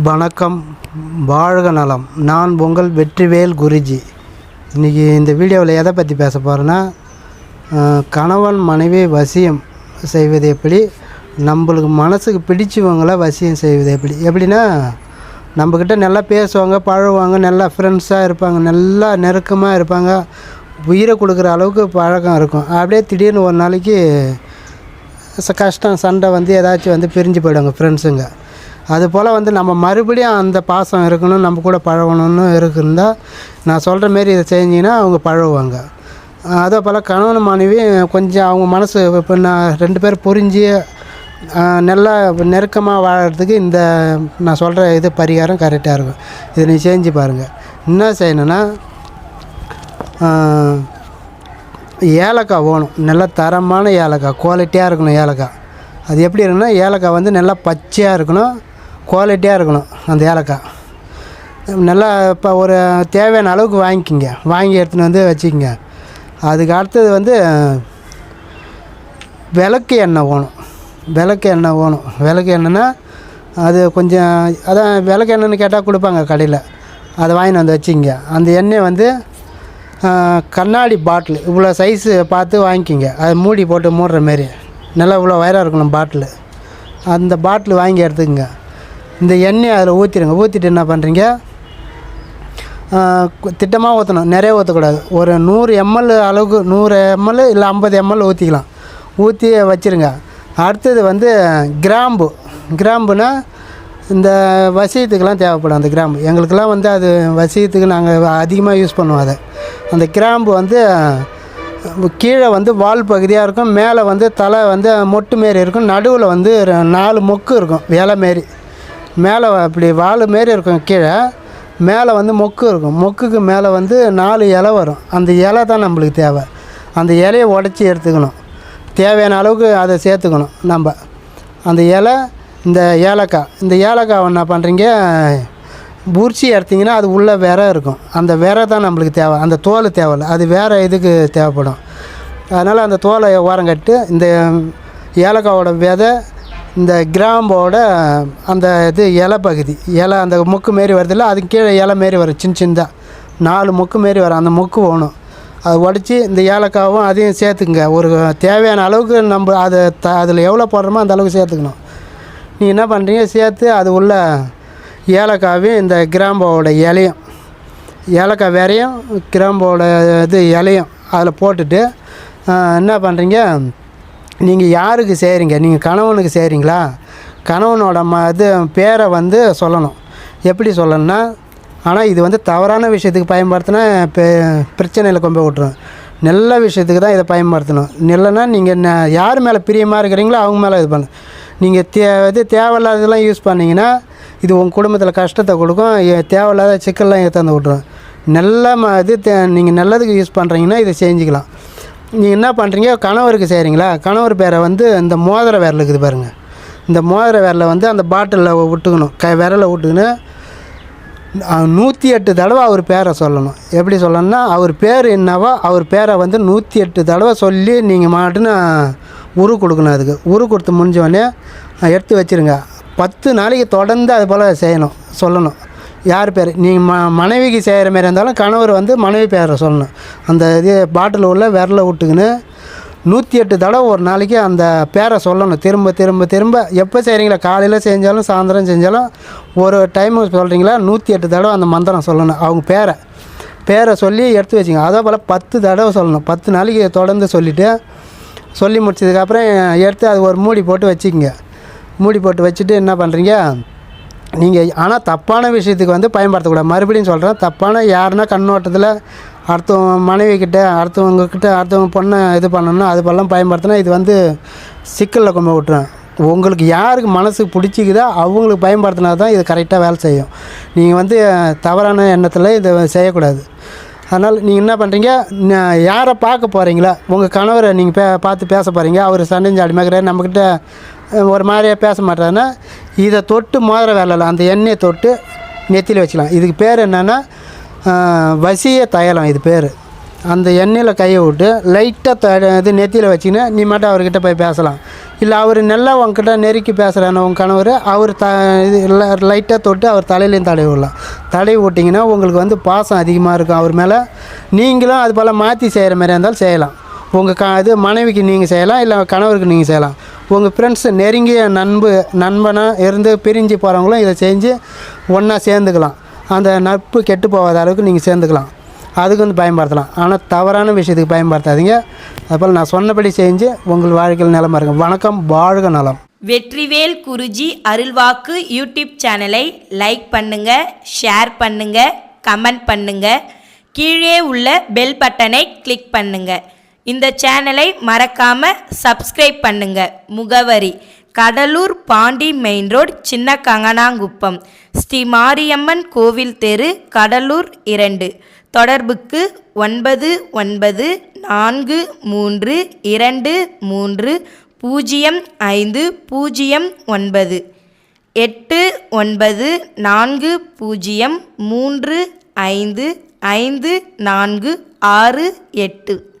வணக்கம் வாழ்க நலம். நான் உங்கள் வெற்றிவேல் குருஜி. இன்றைக்கி இந்த வீடியோவில் எதை பற்றி பேச போகிறேன்னா கணவன் மனைவி வசியம் செய்வது எப்படி நம்மளுக்கு மனசுக்கு பிடிச்சவங்கள வசியம் செய்வது எப்படி. எப்படின்னா நம்மக்கிட்ட நல்லா பேசுவாங்க பழகுவாங்க நல்லா ஃப்ரெண்ட்ஸாக இருப்பாங்க நல்லா நெருக்கமாக இருப்பாங்க உயிரை கொடுக்குற அளவுக்கு பழக்கம் இருக்கும். அப்படியே திடீர்னு ஒரு நாளைக்கு கஷ்டம் சண்டை வந்து ஏதாச்சும் வந்து பிரிஞ்சு போயிடுவாங்க ஃப்ரெண்ட்ஸுங்க அது போல் வந்து நம்ம மறுபடியும் அந்த பாசம் இருக்கணும் நம்ம கூட பழகணும்னு இருக்குந்தா நான் சொல்கிற மாரி இதை செஞ்சீங்கன்னா அவங்க பழகுவாங்க. அதே போல் கணவன் மனைவி கொஞ்சம் அவங்க மனசு இப்போ நான் ரெண்டு பேர் புரிஞ்சு நல்லா நெருக்கமாக வாழறதுக்கு இந்த நான் சொல்கிற இது பரிகாரம் கரெக்டாக இருக்கும். இதை நீ செஞ்சு பாருங்கள் என்ன செய்யணுன்னா ஏலக்காய் வேணும். நல்ல தரமான ஏலக்காய் குவாலிட்டியாக இருக்கணும் ஏலக்காய். அது எப்படி இருக்குன்னா ஏலக்காய் வந்து நல்லா பச்சையாக இருக்கணும். குவாலிட்டியாக இருக்கணும் அந்த ஏலக்காய். நல்லா இப்போ ஒரு தேவையான அளவுக்கு வாங்கிக்கிங்க. வாங்கி எடுத்துன்னு வந்து வச்சுக்கிங்க. அதுக்கு அடுத்தது வந்து விளக்கு எண்ணெய் வேணும். விளக்கு எண்ணெய் வேணும். விளக்கு எண்ணெய்னா அது கொஞ்சம் அதான் விளக்கு எண்ணெய்னு கேட்டால் கொடுப்பாங்க கடையில். அதை வாங்கிட்டு வந்து வச்சுக்கிங்க. அந்த எண்ணெய் வந்து கண்ணாடி பாட்டில். இவ்வளோ சைஸு பார்த்து வாங்கிக்கிங்க. அது மூடி போட்டு மூடுற மாரி. நல்லா இவ்வளோ வயராக இருக்கணும் பாட்டில். அந்த பாட்டில் வாங்கி எடுத்துக்கங்க. இந்த எண்ணெயை அதில் ஊற்றிடுங்க. ஊற்றிட்டு என்ன பண்ணுறீங்க? திட்டமாக ஊற்றணும். நிறைய ஊற்றக்கூடாது. ஒரு நூறு எம்எல் அளவுக்கு நூறு எம்எல் இல்லை ஐம்பது எம்எல் ஊற்றிக்கலாம். ஊற்றி வச்சுருங்க. அடுத்தது வந்து கிராம்பு. கிராம்புனா இந்த வசியத்துக்கெலாம் தேவைப்படும் அந்த கிராம்பு. எங்களுக்கெல்லாம் வந்து அது வசியத்துக்கு நாங்கள் அதிகமாக யூஸ் பண்ணுவோம் அதை. அந்த கிராம்பு வந்து கீழே வந்து வால் பகுதியாக இருக்கும். மேலே வந்து தலை வந்து மொட்டு மாரி இருக்கும். நடுவில் வந்து நாலு மொக்கு இருக்கும். வேலை மாரி. மேலே அப்படி வால் மாரி இருக்கும் கீழே மேலே வந்து மொக்கு இருக்கும். மொக்குக்கு மேலே வந்து நாலு இலை வரும். அந்த இலை தான் நம்மளுக்கு தேவை. அந்த இலையை உடச்சி எடுத்துக்கணும். தேவையான அளவுக்கு அதை சேர்த்துக்கணும் நம்ம. அந்த இலை இந்த ஏலக்காய். இந்த ஏலக்காய் என்ன பண்ணுறீங்க பூர்ச்சி எடுத்திங்கன்னா அது உள்ளே விரை இருக்கும். அந்த விரை தான் நம்மளுக்கு தேவை. அந்த தோல் தேவையில்ல. அது வேறு இதுக்கு தேவைப்படும். அதனால் அந்த தோலை ஓரங்கட்டு இந்த ஏலக்காவோட விதை இந்த கிராம்போட அந்த இது இலை பகுதி இலை அந்த மொக்கு மாரி வருதுல்ல அதுக்கு கீழே இலை மாரி வரும் சின்ன சின்னதாக நாலு மொக்கு மாரி வரும் அந்த மொக்கு வேணும் அது உடச்சி இந்த ஏலக்காவும் அதையும் சேர்த்துக்குங்க. ஒரு தேவையான அளவுக்கு நம்ம அதை த அதில் எவ்வளோ போடுறோமோ அந்த அளவுக்கு சேர்த்துக்கணும். நீ என்ன பண்ணுறீங்க சேர்த்து அது உள்ள ஏலக்காவையும் இந்த கிராம்போட இலையும் ஏலக்காய் வேறையும் கிராம்போட இது இலையும் அதில் போட்டுட்டு என்ன பண்ணுறீங்க நீங்கள் யாருக்கு செய்கிறீங்க நீங்கள் கணவனுக்கு செய்கிறீங்களா கணவனோட ம இது பேரை வந்து சொல்லணும். எப்படி சொல்லணும்னா ஆனால் இது வந்து தவறான விஷயத்துக்கு பயன்படுத்தினா இப்போ பிரச்சனையில் கொண்டு போய் விட்ரும் நல்ல விஷயத்துக்கு தான் இதை பயன்படுத்தணும். இல்லைன்னா நீங்கள் ந யார் மேலே பிரியமாக இருக்கிறீங்களோ அவங்க மேலே இது பண்ணு நீங்கள் தே இது தேவையில்லாததெல்லாம் யூஸ் பண்ணிங்கன்னா இது உங்கள் குடும்பத்தில் கஷ்டத்தை கொடுக்கும். தேவையில்லாத சிக்கல்லாம் ஏற்றாந்து விட்ரும் நல்ல ம இது தே நீங்கள் நல்லதுக்கு யூஸ் பண்ணுறீங்கன்னா இதை செஞ்சுக்கலாம். நீங்கள் என்ன பண்ணுறீங்க கணவருக்கு செய்கிறீங்களா கணவர் பேரை வந்து இந்த மோதிர விரல் இருக்குது பாருங்கள் இந்த மோதிர விரலை வந்து அந்த பாட்டிலில் விட்டுக்கணும் க விரலை விட்டுக்கின்னு நூற்றி எட்டு தடவை அவர் பேரை சொல்லணும். எப்படி சொல்லணும்னா அவர் பேர் என்னவோ அவர் பேரை வந்து நூற்றி எட்டு தடவை சொல்லி நீங்கள் மாட்டுன்னு உரு கொடுக்கணும் அதுக்கு. உரு கொடுத்து முடிஞ்சோடனே எடுத்து வச்சுருங்க. பத்து நாளைக்கு தொடர்ந்து அது போல் செய்யணும். சொல்லணும். யார் பேர்? நீங்கள் ம மனைவிக்கு செய்கிற மாரி இருந்தாலும் கணவர் வந்து மனைவி பேரை சொல்லணும். அந்த இது பாட்டில் உள்ள விரலை விட்டுக்கின்னு நூற்றி எட்டு தடவை ஒரு நாளைக்கு அந்த பேரை சொல்லணும். திரும்ப திரும்ப திரும்ப. எப்போ செய்கிறீங்களா காலையில் செஞ்சாலும் சாயந்தரம் செஞ்சாலும் ஒரு டைம் சொல்கிறீங்களா நூற்றி எட்டு தடவை அந்த மந்திரம் சொல்லணும். அவங்க பேரை. பேரை சொல்லி எடுத்து வச்சுங்க. அதே போல் பத்து தடவை சொல்லணும். பத்து நாளைக்கு தொடர்ந்து சொல்லிவிட்டு சொல்லி முடிச்சதுக்கப்புறம் எடுத்து அது ஒரு மூடி போட்டு வச்சுக்கோங்க. மூடி போட்டு வச்சுட்டு என்ன பண்ணுறீங்க நீங்கள் ஆனால் தப்பான விஷயத்துக்கு வந்து பயன்படுத்தக்கூடாது. மறுபடியும் சொல்கிறேன் தப்பான யாருன்னா கண்ணோட்டத்தில் அடுத்தவங்க மனைவி அடுத்தவங்கக்கிட்ட அடுத்தவங்க அடுத்தவங்க பொண்ணை இது பண்ணணும்னா அது பண்ணலாம் பயன்படுத்தினா இது வந்து சிக்கலில் கொண்டு விட்டுரும் உங்களுக்கு யாருக்கு மனசுக்கு பிடிச்சிக்குதோ அவங்களுக்கு பயன்படுத்தினா தான் இது கரெக்டாக வேலை செய்யும். நீங்கள் வந்து தவறான எண்ணத்தில் இதை செய்யக்கூடாது. அதனால் நீங்கள் என்ன பண்ணுறீங்க யாரை பார்க்க போகிறீங்களா உங்கள் கணவரை நீங்கள் பே பார்த்து பேச போகிறீங்க அவர் சண்டைஞ்சாடி மேய்க்கிறாரு நம்மக்கிட்ட ஒரு மாதிரியாக பேச மாட்டாருன்னா இதை தொட்டு மோதிர வேலையில் அந்த எண்ணெயை தொட்டு நெத்தியில் வச்சுக்கலாம். இதுக்கு பேர் என்னென்னா வசிய தைலம் இது பேர். அந்த எண்ணெயில் கையை விட்டு லைட்டாக த இது நெத்தியில் வச்சுக்கின்னு நீ மட்டும் அவர்கிட்ட போய் பேசலாம். இல்லை அவர் நல்லா உங்ககிட்ட நெருக்கி பேசுகிறான உங்கள் கணவர் அவர் த இது லைட்டாக தொட்டு அவர் தலையிலையும் தடவி விடலாம். தடவி விட்டிங்கன்னா உங்களுக்கு வந்து பாசம் அதிகமாக இருக்கும். அவர் மேலே நீங்களும் அது போல் மாற்றி செய்கிற மாதிரி இருந்தாலும் செய்யலாம். உங்கள் க இது மனைவிக்கு நீங்கள் செய்யலாம் இல்லை கணவருக்கு நீங்கள் செய்யலாம். உங்கள் ஃப்ரெண்ட்ஸ் நெருங்கிய நண்பு நண்பனாக இருந்து பிரிஞ்சு போகிறவங்களும் இதை செஞ்சு ஒன்றா சேர்ந்துக்கலாம். அந்த நட்பு கெட்டு போகாத அளவுக்கு நீங்கள் சேர்ந்துக்கலாம். அதுக்கு வந்து பயன்படுத்தலாம். ஆனால் தவறான விஷயத்துக்கு பயன்படுத்தாதீங்க. அதுபோல் நான் சொன்னபடி செஞ்சு உங்கள் வாழ்க்கையில் நிலமா இருக்கும். வணக்கம் வாழ்க நலம். வெற்றிவேல் குருஜி அருள்வாக்கு யூடியூப் சேனலை லைக் பண்ணுங்க ஷேர் பண்ணுங்க கமெண்ட் பண்ணுங்க. கீழே உள்ள பெல் பட்டனை கிளிக் பண்ணுங்கள் இந்த சேனலை மறக்காம சப்ஸ்கிரைப் பண்ணுங்க. முகவரி கடலூர் பாண்டி மெயின் ரோட் சின்ன கங்கனாங்குப்பம் ஸ்ரீ மாரியம்மன் கோவில் தெரு கடலூர் இரண்டு. தொடர்புக்கு ஒன்பது ஒன்பது நான்கு மூன்று இரண்டு மூன்று பூஜ்ஜியம் ஐந்து பூஜ்ஜியம் ஒன்பது. எட்டு ஒன்பது நான்கு பூஜ்ஜியம் மூன்று ஐந்து ஐந்து நான்கு ஆறு எட்டு.